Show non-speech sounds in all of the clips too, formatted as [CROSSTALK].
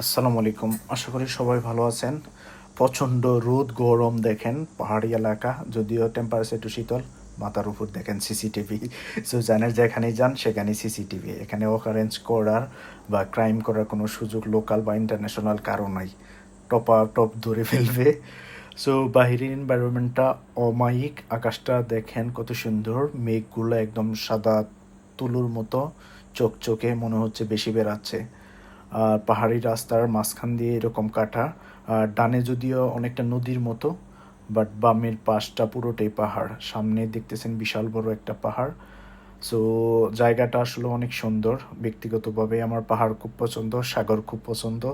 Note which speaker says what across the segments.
Speaker 1: আসসালামু আলাইকুম। আশা করি সবাই ভালো আছেন। প্রচণ্ড রোদ, গরম দেখেন, পাহাড়ি এলাকা, যদিও টেম্পারেচার একটু শীতল মাথার উপর দেখেন সিসিটিভি সো জানেন যেখানেই যান, সেখানেই সিসিটিভি এখানে অকারেন্স করার বা ক্রাইম করার কোনো সুযোগ লোকাল বা ইন্টারন্যাশনাল কারও নাই। টপা টপ ধরে ফেলবে। সো বাহিরের এনভায়রনমেন্টটা অমায়িক। আকাশটা দেখেন কত সুন্দর। মেঘগুলো একদম সাদা তুলুর মতো, চকচকে মনে হচ্ছে বেশি বেড়াচ্ছে। আর পাহাড়ি রাস্তার মাঝখান দিয়ে এরকম কাটা। আর ডানে যদিও অনেকটা নদীর মতো বাট বামের পাশটা পুরোটাই পাহাড়। সামনে দেখতেছেন বিশাল বড় একটা পাহাড়। সো জায়গাটা আসলে অনেক সুন্দর। ব্যক্তিগতভাবে আমার পাহাড় খুব পছন্দ, সাগর খুব পছন্দ।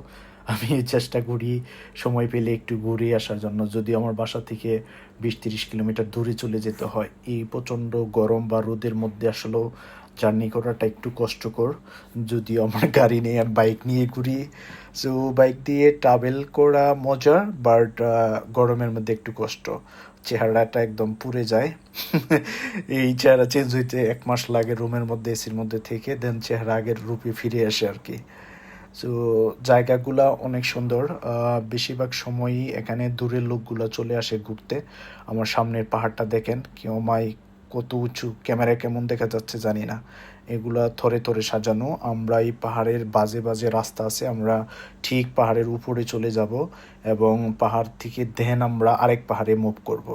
Speaker 1: আমি এই চেষ্টা করি সময় পেলে একটু ঘুরে আসার জন্য। যদি আমার বাসা থেকে বিশ তিরিশ কিলোমিটার দূরে চলে যেতে হয়, এই প্রচণ্ড গরম বা রোদের মধ্যে আসলেও জার্নি করাটা একটু কষ্টকর। যদিও আমার গাড়ি নেই আর বাইক নিয়ে ঘুরি। সো বাইক দিয়ে ট্রাভেল করা মজার বাট গরমের মধ্যে একটু কষ্ট। চেহারাটা একদম পুড়ে যায়। [LAUGHS] এই চেহারা চেঞ্জ হইতে এক মাস লাগে রুমের মধ্যে এসির মধ্যে থেকে দেন চেহারা আগের রূপে ফিরে আসে আর কি। সো জায়গাগুলা অনেক সুন্দর। বেশিরভাগ সময়ই এখানে দূরের লোকগুলো চলে আসে ঘুরতে। আমার সামনের পাহাড়টা দেখেন কেউ মাই কত উঁচু ক্যামেরায় কেমন দেখা যাচ্ছে জানি না। এগুলা থরে থরে সাজানো। আমরা এই পাহাড়ের বাজে বাজে রাস্তা আছে, আমরা ঠিক পাহাড়ের উপরে চলে যাব এবং পাহাড় থেকে দেন আমরা আরেক পাহাড়ে মুভ করব।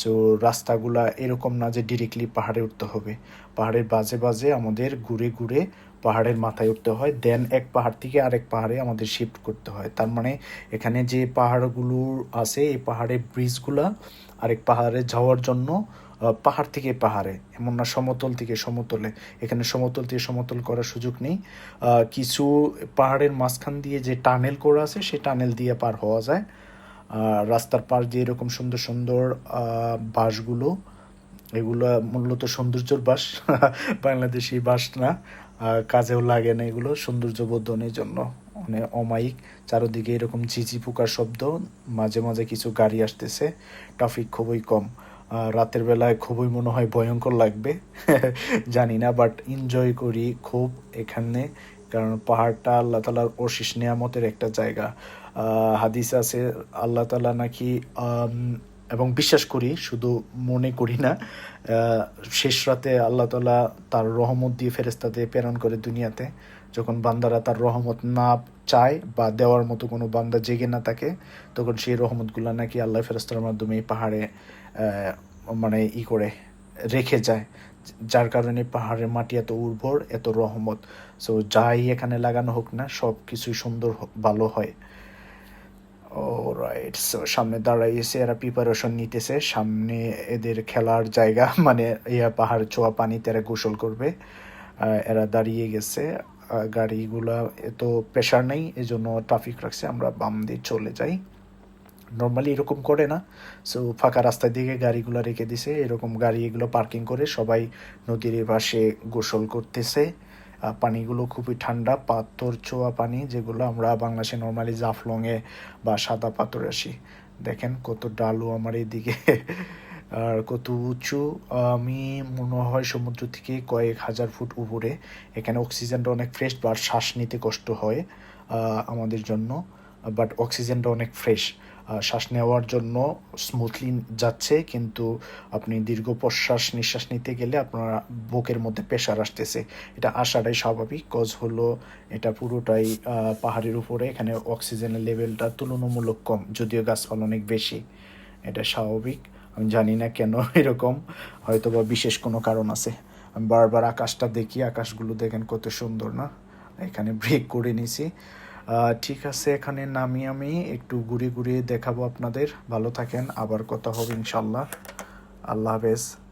Speaker 1: সো রাস্তাগুলা এরকম না যে ডিরেক্টলি পাহাড়ে উঠতে হবে। পাহাড়ের বাজে বাজে আমাদের ঘুরে ঘুরে পাহাড়ের মাথায় উঠতে হয় দেন এক পাহাড় থেকে আরেক পাহাড়ে আমাদের শিফট করতে হয়। তার মানে এখানে যে পাহাড়গুলো আছে, এই পাহাড়ের ব্রিজগুলা আরেক পাহাড়ে যাওয়ার জন্য পাহাড় থেকে পাহাড়ে এমন না সমতল থেকে সমতলে। এখানে সমতল থেকে সমতল করার সুযোগ নেই। কিছু পাহাড়ের মাঝখান দিয়ে যে টানেল করা আছে সেই টানেল দিয়ে পার হওয়া যায়। রাস্তার পাশ দিয়ে এরকম সুন্দর সুন্দর আহ, বাঁশগুলো এগুলো মূলত সৌন্দর্যর বাস [LAUGHS] বাংলাদেশি বাস না। কাজেও লাগে না এগুলো সৌন্দর্য বর্ধনের জন্য মানে অমায়িক। চারদিকে এরকম ঝিঝি পোকার শব্দ মাঝে মাঝে কিছু গাড়ি আসতেছে। ট্রাফিক খুবই কম। রাতের বেলায় খুবই মনে হয় ভয়ঙ্কর লাগবে, [LAUGHS] জানি না বাট এনজয় করি খুব এখানে, কারণ পাহাড়টা আল্লাহ তালার অশিস নিয়ামতের একটা জায়গা। হাদিস আছে, আল্লাহ তালা নাকি এবং বিশ্বাস করি, শুধু মনে করি না শেষ রাতে আল্লাহ তালা তার রহমত দিয়ে ফেরেস্তাতে প্রেরণ করে দুনিয়াতে, যখন বান্দারা তার রহমত না চায় বা দেওয়ার মতো কোনো বান্দা জেগে না থাকে, তখন সেই রহমতগুলো নাকি আল্লাহ ফেরেস্তার মাধ্যমে পাহাড়ে মানে ই করে, রেখে যায়। যার কারণে পাহাড়ের মাটি এত উর্বর, এত রহমত। সো যাই এখানে লাগানো হোক না, সব কিছুই সুন্দর ভালো হয়। ও রাইট সো সামনে দাঁড়াইছে, এরা প্রিপারেশন নিতেছে। সামনে এদের খেলার জায়গা [LAUGHS] মানে ইয়া পাহাড়, ছোঁয়া পানিতে এরা গোসল করবে। এরা দাঁড়িয়ে গেছে। গাড়িগুলা এত প্রেশার নেই, এজন্য ট্রাফিক রাখছে আমরা বাম দিয়ে চলে যাই। নর্মালি এরকম করে না। সো ফাঁকা রাস্তার দিকে গাড়িগুলো রেখে দিছে, এরকম গাড়ি এগুলো পার্কিং করে সবাই নদীর পাশে গোসল করতেছে। পানিগুলো খুবই ঠান্ডা, পাথর, ছোঁয়া পানি যেগুলো আমরা বাংলাদেশে নর্মালি জাফলংয়ে বা সাদা পাথর আসি। দেখেন কত ডালু আমার এদিকে। আর কত উঁচু? আমি মনে হয় সমুদ্র থেকে কয়েক হাজার ফুট উপরে। এখানে অক্সিজেনটা অনেক ফ্রেশ বা শ্বাস নিতে কষ্ট হয় আমাদের জন্য। বাট অক্সিজেনটা অনেক ফ্রেশ শ্বাস নেওয়ার জন্য স্মুথলি যাচ্ছে, কিন্তু আপনি দীর্ঘ প্রশ্বাস নিঃশ্বাস নিতে গেলে আপনার বুকের মধ্যে প্রেশার আসতেছে। এটা আসাটাই স্বাভাবিক কজ হলো এটা পুরোটাই পাহাড়ের উপরে। এখানে অক্সিজেনের লেভেলটা তুলনামূলক কম, যদিও গাছপালা অনেক বেশি, এটা স্বাভাবিক। আমি জানি না কেন এরকম হয়তো বা বিশেষ কোনো কারণ আছে। আমি বারবার আকাশটা দেখি, আকাশগুলো দেখেন কত সুন্দর না? এখানে ব্রেক করে নিছি। ঠিক আছে, এখানে নামি আমি, একটু ঘুরে ঘুরে দেখাবো আপনাদের। ভালো থাকেন, আবার কথা হবে ইনশাল্লাহ। আল্লাহ হাফেজ।